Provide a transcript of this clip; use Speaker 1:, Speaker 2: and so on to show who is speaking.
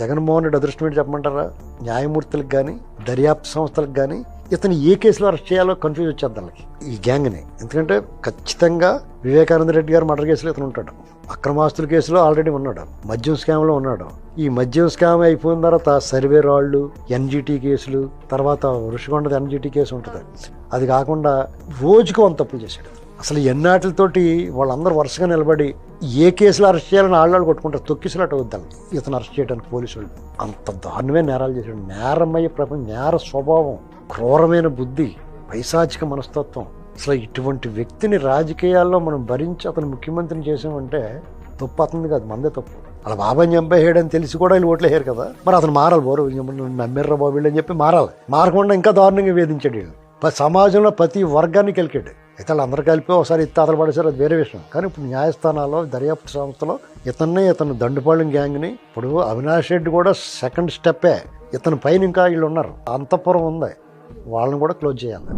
Speaker 1: జగన్మోహన్ రెడ్డి అదృష్టం ఏంటి చెప్పమంటారా? న్యాయమూర్తులకు కానీ దర్యాప్తు సంస్థలకు కానీ ఇతను ఏ కేసులో అరెస్ట్ చేయాలో కన్ఫ్యూజ్ వచ్చేది వాళ్ళకి ఈ గ్యాంగ్ని ఎందుకంటే ఖచ్చితంగా వివేకానంద రెడ్డి గారు మర్డర్ కేసులో ఇతను ఉంటాడు. అక్రమాస్తుల కేసులో ఆల్రెడీ ఉన్నాడు. మద్యం స్కామ్లో ఉన్నాడు. ఈ మద్యం స్కామ్ అయిపోయిన తర్వాత సర్వే రాళ్ళు ఎన్జిటి కేసులు తర్వాత ఋషికొండది ఎన్జిటి కేసు ఉంటుంది. అది కాకుండా రోజుకు వంత తప్పులు చేశాడు. అసలు ఎన్నాటితోటి వాళ్ళందరూ వరుసగా నిలబడి ఏ కేసులు అరెస్ట్ చేయాలని ఆళ్ళు కొట్టుకుంటారు తొక్కిసలాట వద్దాం ఇతను అరెస్ట్ చేయడానికి పోలీసు వాళ్ళు అంత దారుణమే నేరాలు చేశాడు. నేరమయ్యే ప్రపంచం నేర స్వభావం క్రూరమైన బుద్ధి పైశాచిక మనస్తత్వం. అసలు ఇటువంటి వ్యక్తిని రాజకీయాల్లో మనం భరించి అతను ముఖ్యమంత్రిని చేసామంటే తప్పు అతనిది కాదు మందే తప్పు. అలా బాబాని చంపేయడని తెలిసి కూడా వీళ్ళు ఓట్లు కదా. మరి అతను మారాలి బోరు నమ్మిర్రా బాబు వీళ్ళు అని చెప్పి మారాలి. మారకుండా ఇంకా దారుణంగా వేధించాడు వీళ్ళు. సమాజంలో ప్రతి వర్గాన్ని కలికాడు అయితే అందరు కలిపి ఒకసారి ఇత్తాతలు పడేసారు అది వేరే విషయం. కానీ ఇప్పుడు న్యాయస్థానాల్లో దర్యాప్తు సంస్థలో ఇతన్నే ఇతను దండుపాళెం గ్యాంగ్ని ఇప్పుడు అవినాష్ రెడ్డి కూడా సెకండ్ స్టెప్పే ఇతని పైన ఇంకా వీళ్ళు ఉన్నారు. అంతఃపురం ఉంది. వాళ్ళని కూడా క్లోజ్ చేయాలి